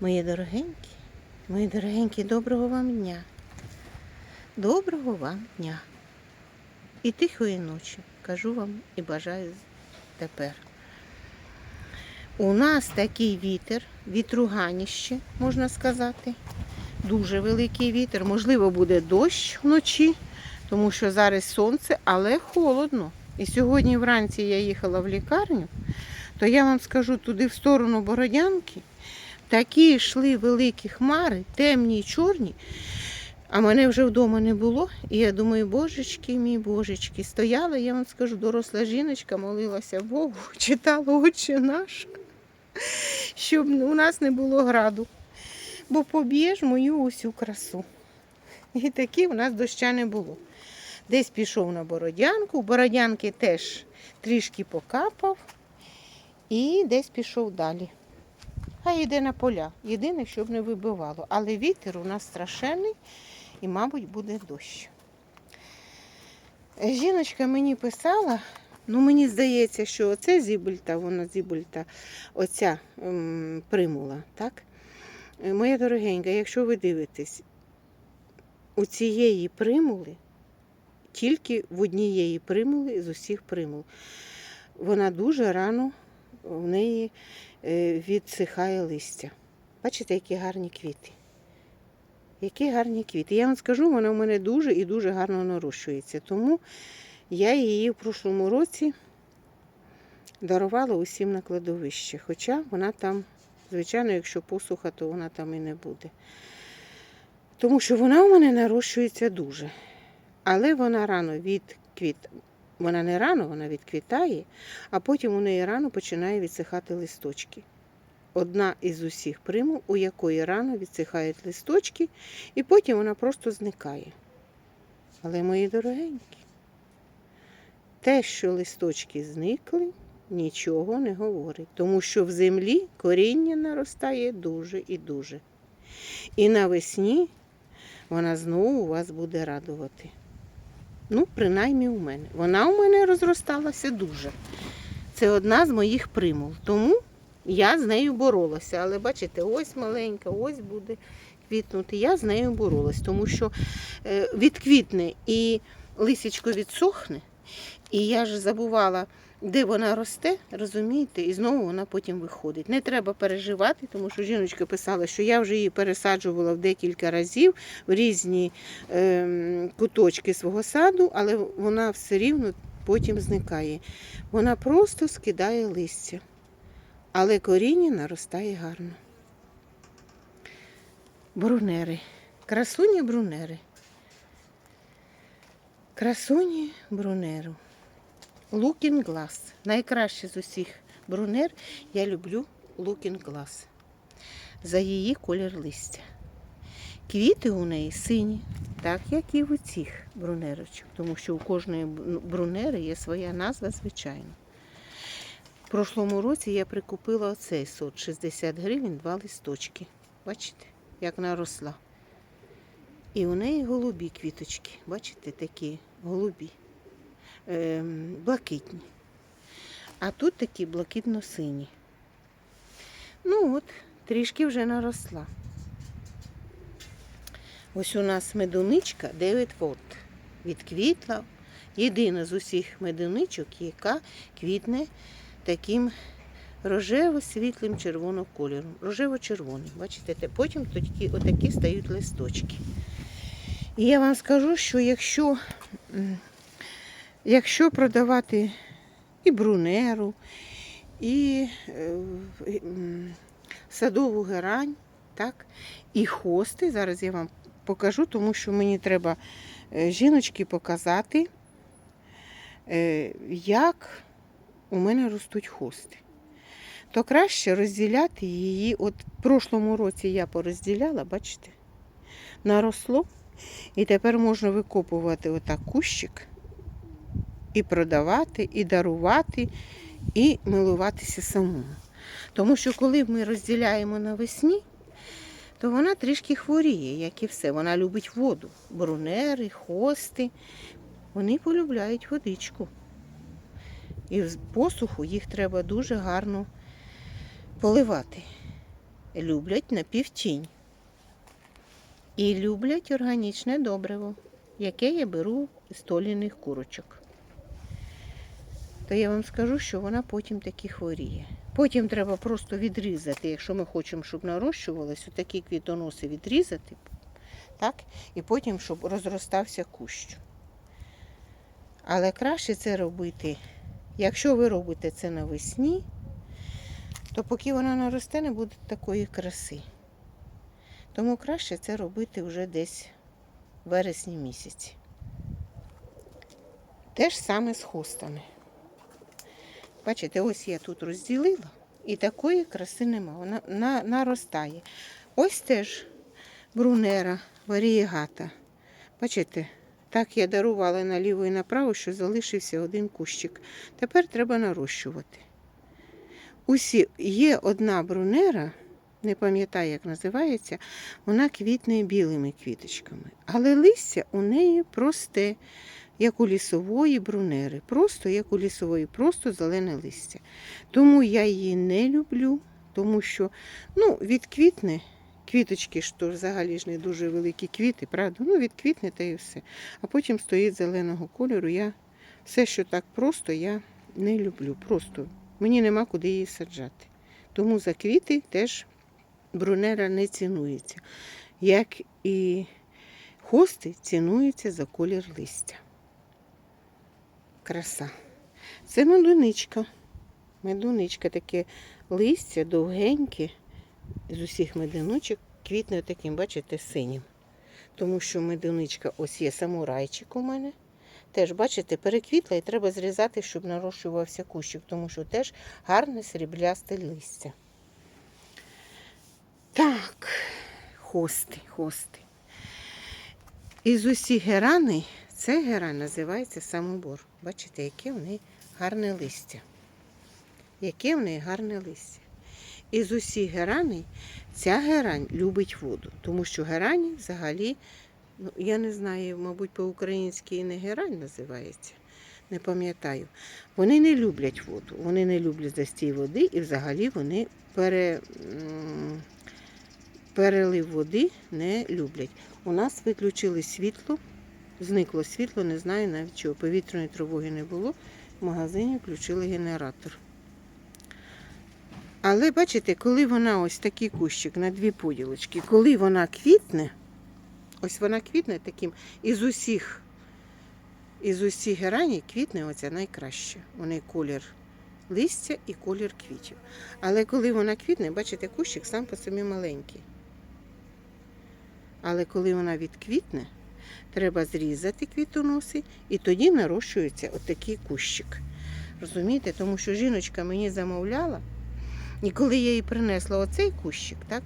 Мої дорогенькі, мої дорогенькі, доброго вам дня. Доброго вам дня. І тихої ночі кажу вам і бажаю тепер. У нас такий вітер, вітруганіще, можна сказати. Дуже великий вітер. Можливо, буде дощ вночі, тому що зараз сонце, але холодно. І сьогодні вранці я їхала в лікарню, то я вам скажу туди в сторону Бородянки. Такі йшли великі хмари, темні й чорні. А мене вже вдома не було. І я думаю, божечки мій, божечки, стояла, я вам скажу, доросла жіночка, молилася Богу, читала Отче наш, щоб у нас не було граду. Бо поб'єш мою усю красу. І такі у нас доща не було. Десь пішов на Бородянку, Бородянки теж трішки покапав і десь пішов далі. Хай йде на поля. Єдине, щоб не вибивало. Але вітер у нас страшенний і, мабуть, буде дощ. Жіночка мені писала, ну мені здається, що оце зібельта, вона зібельта, оця ем, примула, так? Е, Моя дорогенька, якщо ви дивитесь, у цієї примули, тільки в однієї примули з усіх примул, вона дуже рано в неї е, відсихає листя. Бачите, які гарні квіти. Які гарні квіти. Я вам скажу, вона в мене дуже і дуже гарно нарощується. Тому я її в прошлому році дарувала усім на кладовище. Хоча вона там, звичайно, якщо посуха, то вона там і не буде. Тому що вона у мене нарощується дуже. Але вона рано відквіт... Вона не рано, вона відквітає, а потім у неї рано починає відсихати листочки. Одна із усіх примул, у якої рано відсихають листочки, і потім вона просто зникає. Але, мої дорогенькі, те, що листочки зникли, нічого не говорить, тому що в землі коріння наростає дуже і дуже. І навесні вона знову вас буде радувати. Ну, принаймні у мене. Вона у мене розросталася дуже. Це одна з моїх примул. Тому я з нею боролася. Але бачите, ось маленька, ось буде квітнути. Я з нею боролась, тому що е, відквітне і лисічко відсохне. І я ж забувала, де вона росте, розумієте, і знову вона потім виходить. Не треба переживати, тому що жіночка писала, що я вже її пересаджувала в декілька разів в різні е, куточки свого саду, але вона все рівно потім зникає. Вона просто скидає листя, але коріння наростає гарно. Брунери. Красуні брунери. Красуні брунеру. Looking Glass. Найкраще з усіх брунер я люблю Looking Glass. За її колір листя. Квіти у неї сині, так як і в цих брунерочок, тому що у кожної брунери є своя назва, звичайно. В прошлому році я прикупила оцей сорт 60 гривень, два листочки. Бачите, як вона росла. І у неї голубі квіточки. Бачите, такі голубі, блакитні. А тут такі блакитно-сині. Ну от, трішки вже наросла. Ось у нас медуничка 9 вод. Відквітла. Єдина з усіх медуничок, яка квітне таким рожево-світлим червоного кольором. Рожево-червоний. Бачите, потім такі, отакі стають листочки. І я вам скажу, що якщо, якщо продавати і брунеру, і е, садову герань, так, і хости, зараз я вам покажу, тому що мені треба е, жіночки показати, е, як у мене ростуть хости. То краще розділяти її. От в прошлому році я порозділяла, бачите, наросло. І тепер можна викопувати отак кущик і продавати, і дарувати, і милуватися самому. Тому що коли ми розділяємо навесні, то вона трішки хворіє, як і все. Вона любить воду. Брунери, хости. Вони полюбляють водичку. І в посуху їх треба дуже гарно поливати. люблять напівтінь. І люблять органічне добриво, яке я беру з толіних курочок. То я вам скажу, що вона потім таки хворіє. Потім треба просто відрізати, якщо ми хочемо, щоб нарощувалось, такі квітоноси відрізати, так? і потім, щоб розростався кущ. Але краще це робити, якщо ви робите це навесні, то поки вона наросте, не буде такої краси. Тому краще це робити вже десь в вересні місяці. Те ж саме з хустами. Бачите, ось я тут розділила, і такої краси нема. Вона на, наростає. Ось теж брунера, варієгата. Бачите, так я дарувала наліво і направо, що залишився один кущик. Тепер треба нарощувати. Усі є одна брунера, не пам'ятаю, як називається, вона квітне білими квіточками. Але листя у неї просте, як у лісової брунери. Просто як у лісової, просто зелене листя. Тому я її не люблю, тому що ну, відквітне. Квіточки ж то взагалі ж не дуже великі квіти, правда? Ну, відквітне та і все. А потім стоїть зеленого кольору. Я все, що так просто, я не люблю. Просто мені нема куди її саджати. Тому за квіти теж брунера не цінується. Як і хости цінуються за колір листя. Краса. Це медуничка. Медуничка таке листя довгеньке з усіх мединочок квітне таким, бачите, синім. Тому що медуничка ось є самурайчик у мене. Теж, бачите, переквітла і треба зрізати, щоб нарощувався кущик, тому що теж гарне сріблясте листя. Так, хости, хости. Із усіх герани, це герань називається самобор. Бачите, яке в неї гарне листя. Яке в неї гарне листя. Із усіх гераней ця герань любить воду, тому що герані взагалі, ну, я не знаю, мабуть, по-українськи і не герань називається, не пам'ятаю. Вони не люблять воду, вони не люблять застій води і взагалі вони пере, перелив води не люблять. У нас виключили світло, зникло світло, не знаю навіть чого. Повітряної тривоги не було. В магазині включили генератор. Але бачите, коли вона ось такий кущик на дві поділочки, коли вона квітне, ось вона квітне таким, із усіх, із усіх гераній квітне оця найкраще. У неї колір листя і колір квітів. Але коли вона квітне, бачите, кущик сам по собі маленький. Але коли вона відквітне, треба зрізати квітоноси і тоді нарощується отакий кущик. Розумієте, тому що жіночка мені замовляла. І коли я їй принесла оцей кущик, так?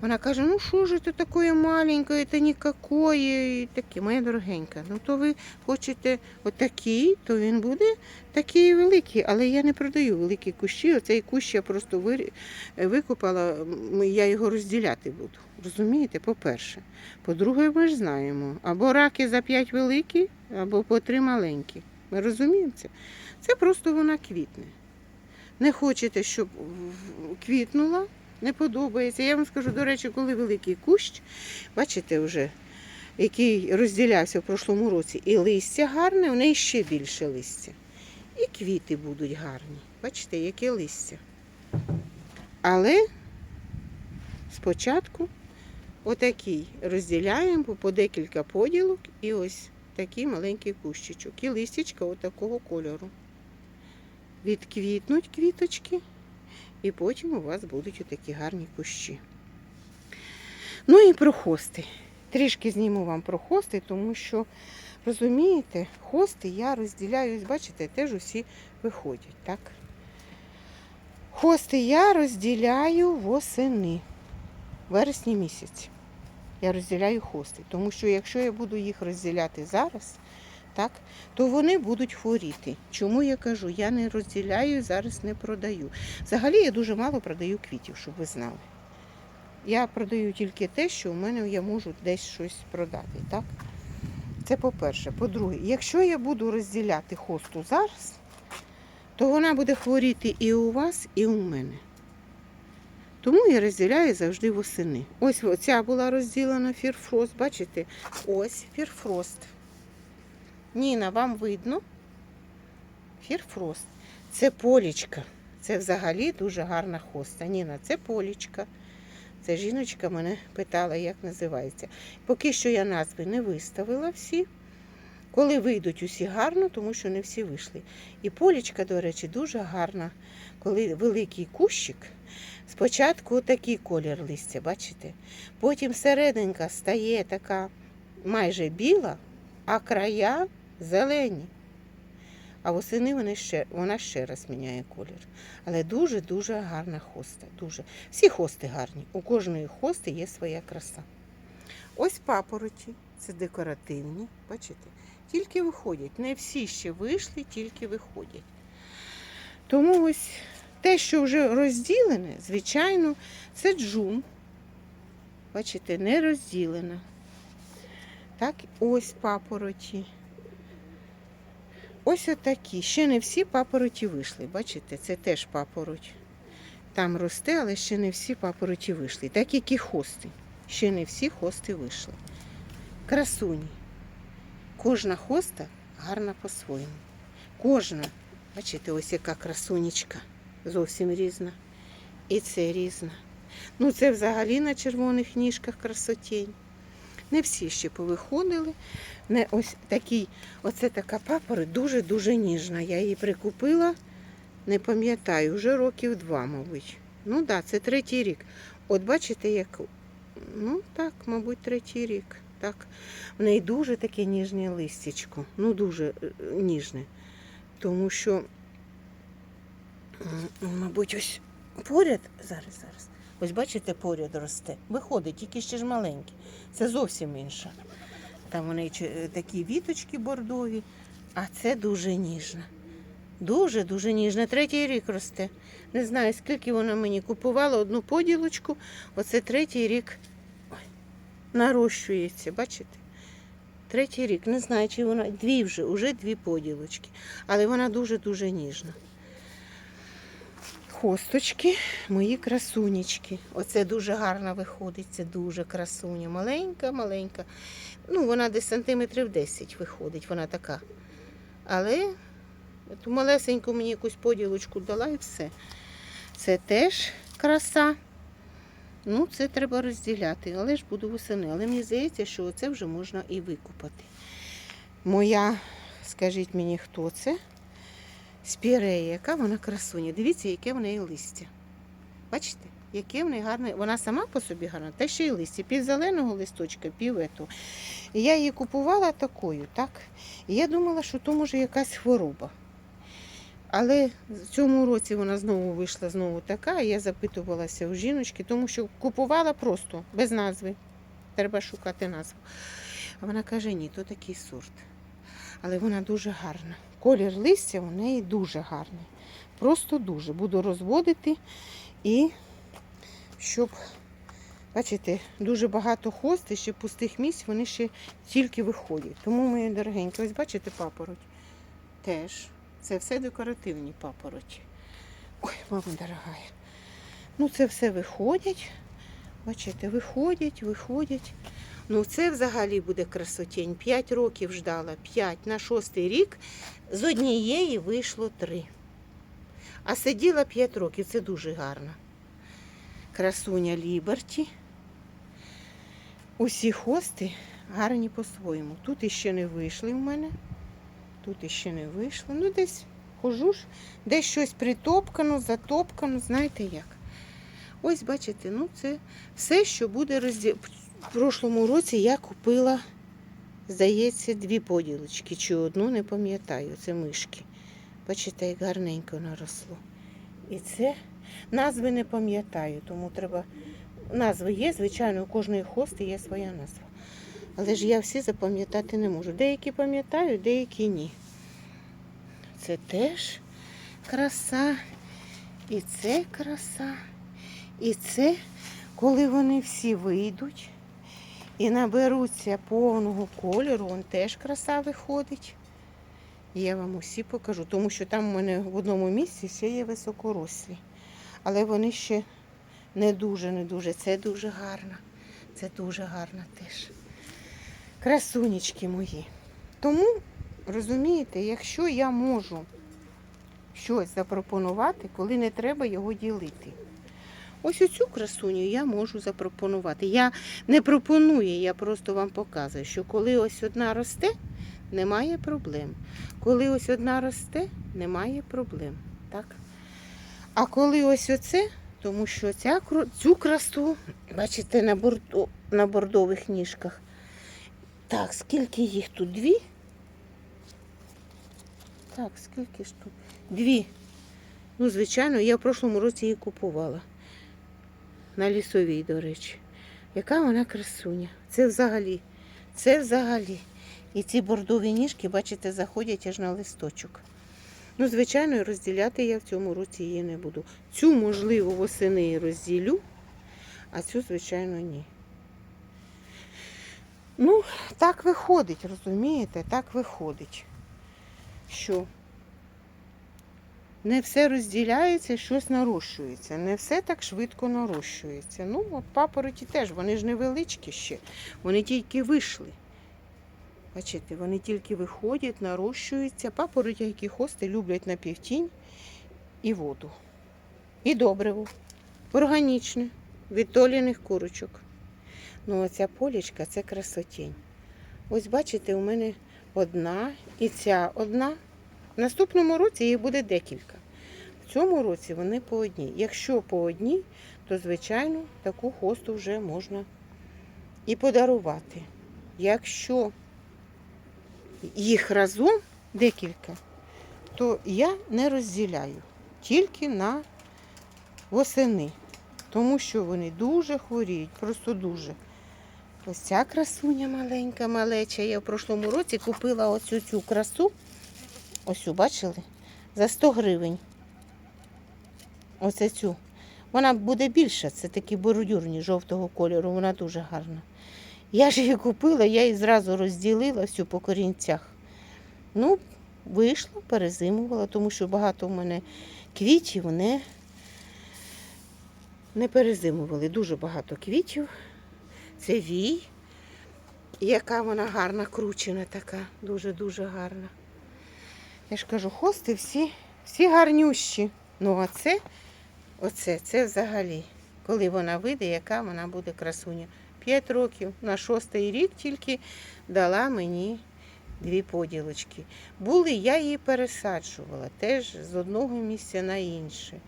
Вона каже, ну що ж це таке маленьке, це нікакое, і таке, моя дорогенька. Ну то ви хочете отакий, то він буде такий великий. Але я не продаю великі кущі. Оцей кущ я просто викопала, я його розділяти буду. Розумієте, по-перше. По-друге, ми ж знаємо, або раки за п'ять великі, або по три маленькі. Ми розуміємо це? Це просто вона квітне не хочете, щоб квітнула, не подобається. Я вам скажу, до речі, коли великий кущ, бачите вже, який розділявся в прошлому році, і листя гарне, у неї ще більше листя. І квіти будуть гарні. Бачите, яке листя. Але спочатку отакий розділяємо по декілька поділок і ось такий маленький кущичок. І листячка отакого кольору відквітнуть квіточки, і потім у вас будуть отакі гарні кущі. Ну і про хости. Трішки зніму вам про хости, тому що, розумієте, хости я розділяю, бачите, теж усі виходять, так? Хости я розділяю восени, вересні місяці. Я розділяю хости, тому що якщо я буду їх розділяти зараз, так, то вони будуть хворіти. Чому я кажу? Я не розділяю, зараз не продаю. Взагалі я дуже мало продаю квітів, щоб ви знали. Я продаю тільки те, що у мене я можу десь щось продати. Так? Це по-перше. По-друге, якщо я буду розділяти хосту зараз, то вона буде хворіти і у вас, і у мене. Тому я розділяю завжди восени. Ось ця була розділена фірфрост. Бачите? Ось фірфрост. Ніна, вам видно? Фірфрост. Це полічка. Це взагалі дуже гарна хоста. Ніна, це полічка. Це жіночка мене питала, як називається. Поки що я назви не виставила всі. Коли вийдуть усі гарно, тому що не всі вийшли. І полічка, до речі, дуже гарна. Коли великий кущик, спочатку такий колір листя, бачите? Потім серединка стає така майже біла, а края зелені. А восени вони ще, вона ще раз міняє колір. Але дуже-дуже гарна хоста. Дуже. Всі хости гарні. У кожної хости є своя краса. Ось папороті. Це декоративні. Бачите? Тільки виходять. Не всі ще вийшли, тільки виходять. Тому ось те, що вже розділене, звичайно, це джун. Бачите, не розділена. Так, ось папороті. Ось отакі. Ще не всі папороті вийшли. Бачите, це теж папороть. Там росте, але ще не всі папороті вийшли. Так як і хости. Ще не всі хости вийшли. Красуні. Кожна хоста гарна по-своєму. Кожна. Бачите, ось яка красунечка. Зовсім різна. І це різна. Ну, це взагалі на червоних ніжках красотень. Не всі ще повиходили. Не ось такий, оце така папороть дуже-дуже ніжна. Я її прикупила, не пам'ятаю, вже років два, мабуть. Ну так, да, це третій рік. От бачите, як. Ну так, мабуть, третій рік. Так. В неї дуже таке ніжне листячко. Ну, дуже е, ніжне. Тому що, мабуть, ось поряд, зараз, зараз. Ось бачите, поряд росте. Виходить, тільки ще ж маленький. Це зовсім інша. Там вони чи- такі віточки бордові, а це дуже ніжна. Дуже-дуже ніжна. Третій рік росте. Не знаю, скільки вона мені купувала одну поділочку. Оце третій рік нарощується, бачите? Третій рік. Не знаю, чи вона дві вже, вже дві поділочки. Але вона дуже-дуже ніжна. Хосточки, мої красунечки. Оце дуже гарно виходить. Це дуже красуня. Маленька, маленька. Ну, вона десь сантиметрів 10 виходить, вона така. Але ту малесеньку мені якусь поділочку дала і все. Це теж краса. Ну, це треба розділяти, але ж буду восени. Але мені здається, що це вже можна і викупати. Моя, скажіть мені, хто це? Спірея, яка вона красуня. Дивіться, яке в неї листя. Бачите, яке в неї гарне. Вона сама по собі гарна, та ще й листя. Пів зеленого листочка, пів ету. І я її купувала такою, так? І я думала, що то може якась хвороба. Але в цьому році вона знову вийшла знову така, і я запитувалася у жіночки, тому що купувала просто без назви. Треба шукати назву. А вона каже, ні, то такий сорт. Але вона дуже гарна. Колір листя у неї дуже гарний. Просто дуже. Буду розводити і щоб, бачите, дуже багато хост і ще пустих місць, вони ще тільки виходять. Тому, мої дорогенькі, ось бачите папороть? Теж. Це все декоративні папороті. Ой, мама дорогая. Ну, це все виходять. Бачите, виходять, виходять. Ну, це взагалі буде красотень. П'ять років ждала, п'ять на шостий рік. З однієї вийшло три. А сиділа п'ять років, це дуже гарно. Красуня Ліберті. Усі хости гарні по-своєму. Тут іще не вийшли в мене. Тут іще не вийшло. Ну, десь хожу ж, десь щось притопкано, затопкано, знаєте як. Ось, бачите, ну це все, що буде розділ. В прошлому році я купила, здається, дві поділочки, чи одну, не пам'ятаю, це мишки. Бачите, як гарненько наросло. І це назви не пам'ятаю, тому треба. Назви є, звичайно, у кожної хости є своя назва. Але ж я всі запам'ятати не можу. Деякі пам'ятаю, деякі ні. Це теж краса. І це краса. І це, коли вони всі вийдуть і наберуться повного кольору, вон теж краса виходить. Я вам усі покажу, тому що там у мене в одному місці ще є високорослі. Але вони ще Не дуже, не дуже. Це дуже гарно. Це дуже гарно теж. Красунечки мої. Тому, розумієте, якщо я можу щось запропонувати, коли не треба його ділити. Ось оцю красуню я можу запропонувати. Я не пропоную, я просто вам показую, що коли ось одна росте, немає проблем. Коли ось одна росте, немає проблем. Так? А коли ось оце, тому що ця, цю красу, бачите, на, бордо, на бордових ніжках. Так, скільки їх тут? Дві? Так, скільки ж тут? Дві. Ну, звичайно, я в прошлому році її купувала. На лісовій, до речі. Яка вона красуня. Це взагалі. Це взагалі. І ці бордові ніжки, бачите, заходять аж на листочок. Ну, звичайно, розділяти я в цьому році її не буду. Цю, можливо, восени розділю, а цю, звичайно, ні. Ну, так виходить, розумієте? Так виходить, що не все розділяється, щось нарощується. Не все так швидко нарощується. Ну, от папороті теж, вони ж невеличкі ще. Вони тільки вийшли. Бачите, вони тільки виходять, нарощуються. Папороті, які хости люблять на півтінь і воду. І добриво. Органічне, від толіних курочок. Ну, оця полічка це красотінь. Ось бачите, у мене одна і ця одна. В наступному році їх буде декілька. В цьому році вони по одній. Якщо по одній, то, звичайно, таку хосту вже можна і подарувати. Якщо їх разом декілька, то я не розділяю тільки на восени, тому що вони дуже хворіють, просто дуже. Ось ця красуня маленька, малеча. Я в прошлому році купила оцю цю красу. Ось бачили? За 100 гривень. Оце цю. Вона буде більша, це такі бордюрні жовтого кольору, вона дуже гарна. Я ж її купила, я її зразу розділила всю по корінцях. Ну, вийшла, перезимувала, тому що багато в мене квітів не, не перезимували. Дуже багато квітів. Це вій, яка вона гарна, кручена така, дуже-дуже гарна. Я ж кажу, хости всі, всі гарнющі. Ну, а це, оце, це взагалі, коли вона вийде, яка вона буде красуня. П'ять років, на шостий рік тільки дала мені дві поділочки. Були, я її пересаджувала теж з одного місця на інше.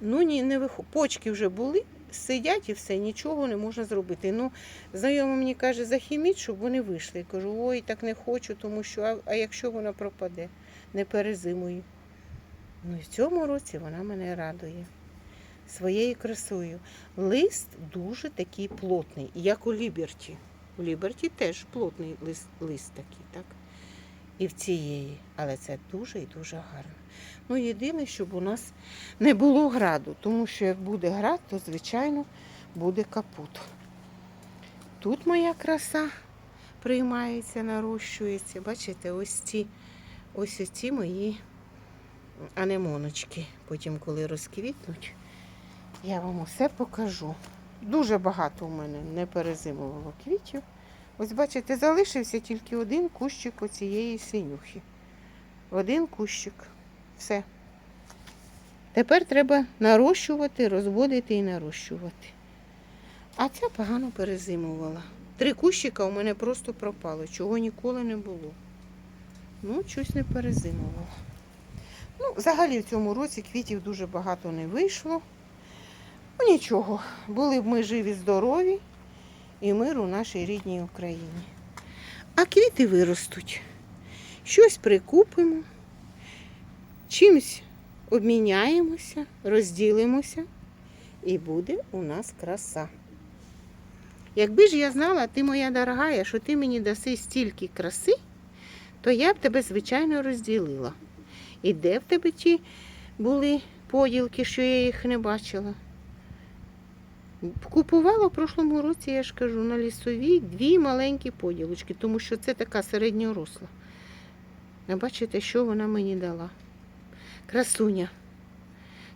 Ну, ні, не вихо... Почки вже були, сидять і все, нічого не можна зробити. Ну, знайома мені каже, захіміть, щоб вони вийшли. Я кажу, ой, так не хочу, тому що, а, а якщо вона пропаде, не перезимую. Ну і в цьому році вона мене радує своєю красою. Лист дуже такий плотний, як у Ліберті. У Ліберті теж плотний лист, лист такий, так? І в цієї. Але це дуже і дуже гарно. Ну, єдине, щоб у нас не було граду, тому що як буде град, то, звичайно, буде капут. Тут моя краса приймається, нарощується. Бачите, ось ці, ось ці мої анемоночки. Потім, коли розквітнуть, я вам усе покажу. Дуже багато у мене не перезимувало квітів. Ось бачите, залишився тільки один кущик оцієї синюхи. Один кущик. Все. Тепер треба нарощувати, розводити і нарощувати. А ця погано перезимувала. Три кущика у мене просто пропало, чого ніколи не було. Ну, щось не перезимувала. Ну, взагалі в цьому році квітів дуже багато не вийшло. Ну нічого, були б ми живі, здорові і мир у нашій рідній Україні. А квіти виростуть. Щось прикупимо, чимось обміняємося, розділимося, і буде у нас краса. Якби ж я знала, ти моя дорогая, що ти мені даси стільки краси, то я б тебе, звичайно, розділила. І де в тебе ті були поділки, що я їх не бачила? Купувала в прошлому році, я ж кажу, на лісовій дві маленькі поділочки, тому що це така середньоросла. А бачите, що вона мені дала? Красуня.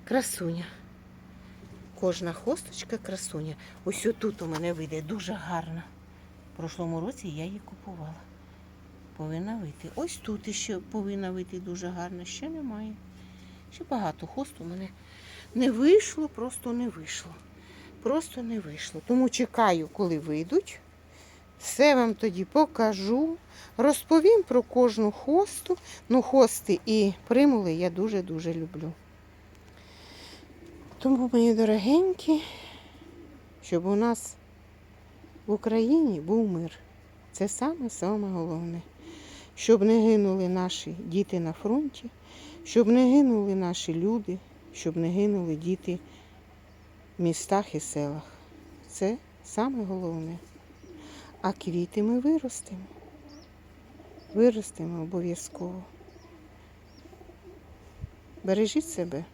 Красуня. кожна хосточка красуня. Ось тут у мене вийде дуже гарно. В прошлому році я її купувала. Повинна вийти. Ось тут іще повинна вийти дуже гарно. Ще немає. Ще багато хост у мене не вийшло, просто не вийшло. Просто не вийшло. Тому чекаю, коли вийдуть. Все вам тоді покажу. Розповім про кожну хосту. Ну, хости і примули я дуже-дуже люблю. Тому, мої дорогенькі, щоб у нас в Україні був мир. Це саме-саме головне. Щоб не гинули наші діти на фронті, щоб не гинули наші люди, щоб не гинули діти в містах і селах. Це саме головне. А квіти ми виростемо. Виростемо обов'язково. Бережіть себе.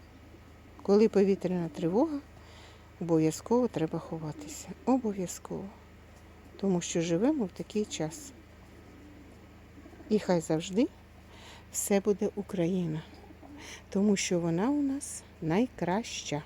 Коли повітряна тривога, обов'язково треба ховатися. Обов'язково. Тому що живемо в такий час. І хай завжди все буде Україна. Тому що вона у нас найкраща.